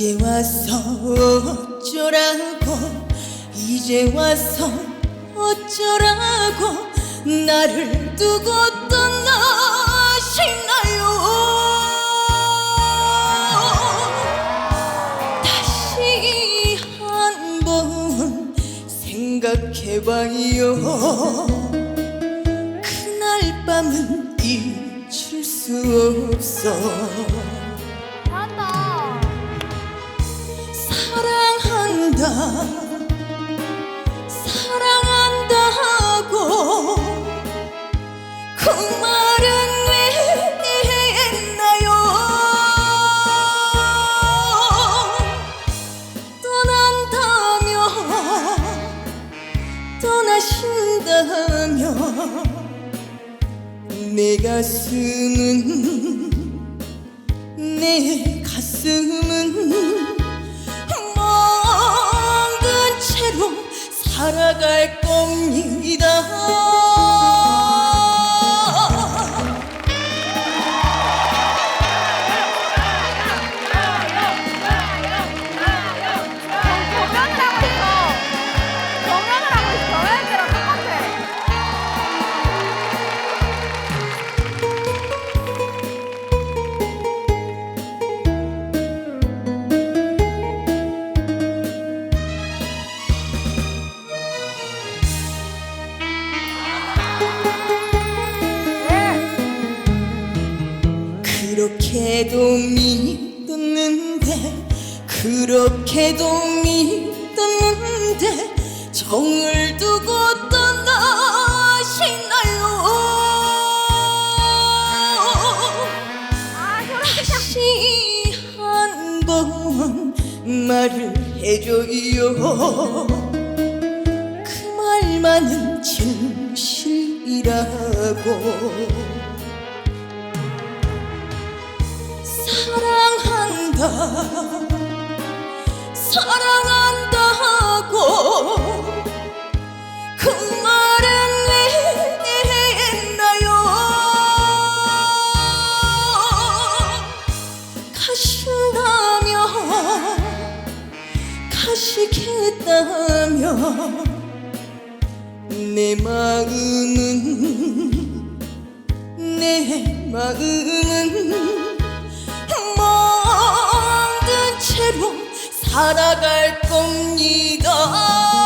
이제 와서 어쩌라고? 이제 와서 어쩌라고? 나를 두고 떠나시나요? 다시 한 번 생각해봐요. 그날 밤은 잊을 수 없어 사랑한다 사랑한다고 그 말은 왜 했나요? 떠난다며 떠나신다며 내 가슴은 내 가슴 살아갈 겁니다. 그렇게도 믿었는데 그렇게도 믿었는데 정을 두고 떠나시나요? 아, 혈압 다시 한 번 말을 해줘요. 그 말만은 진실이라고 사랑한다 사랑한다고 그 말은 왜 했나요? 가신다며 가시겠다며 내 마음은 내 마음은 살아갈 겁니다.